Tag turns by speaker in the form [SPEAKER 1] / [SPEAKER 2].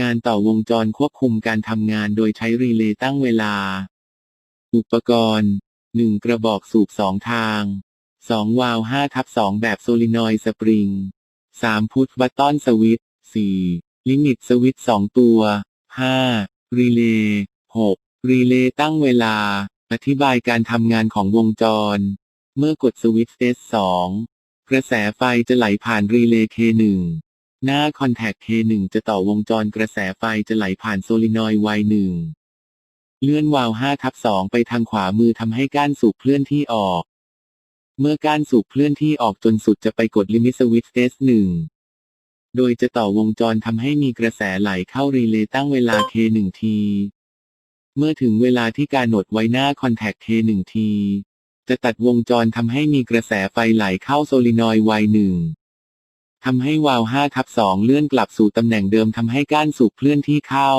[SPEAKER 1] งานต่อวงจรควบคุมการทำงานโดยใช้รีเลย์ตั้งเวลา อุปกรณ์ 1 กระบอกสูบ 2 ทาง 2 วาล์ว5ทับ 2 แบบโซลินอยสปริง 3 พุทบัตตอนสวิตช์4ลิมิตสวิตช์2ตัว 5 รีเลย์ 6 รีเลย์ตั้งเวลา อธิบายการทำงานของวงจร เมื่อกดสวิตช์ S2 กระแสไฟจะไหลผ่านรีเลย์ K1 หน้าคอนแทค K1 จะต่อวงจรกระแสไฟจะไหลผ่านโซลินอยด์ Y1 เลื่อนวาล์ว5ทับ2ไปทางขวามือทำให้ก้านสูบเคลื่อนที่ออก เมื่อก้านสูบเคลื่อนที่ออกจนสุดจะไปกดลิมิตสวิตช์ S1 โดยจะต่อวงจรทำให้มีกระแสไหลเข้ารีเลย์ตั้งเวลา K1 ที เมื่อถึงเวลาที่การหนดไว้หน้าคอนแทค K1 ที จะตัดวงจรทำให้มีกระแสไฟไหลเข้าโซลินอยด์ Y1 ทำให้วาล์ว5ทับ2เลื่อนกลับสู่ตำแหน่งเดิมทำให้ก้านสูบเคลื่อนที่เข้า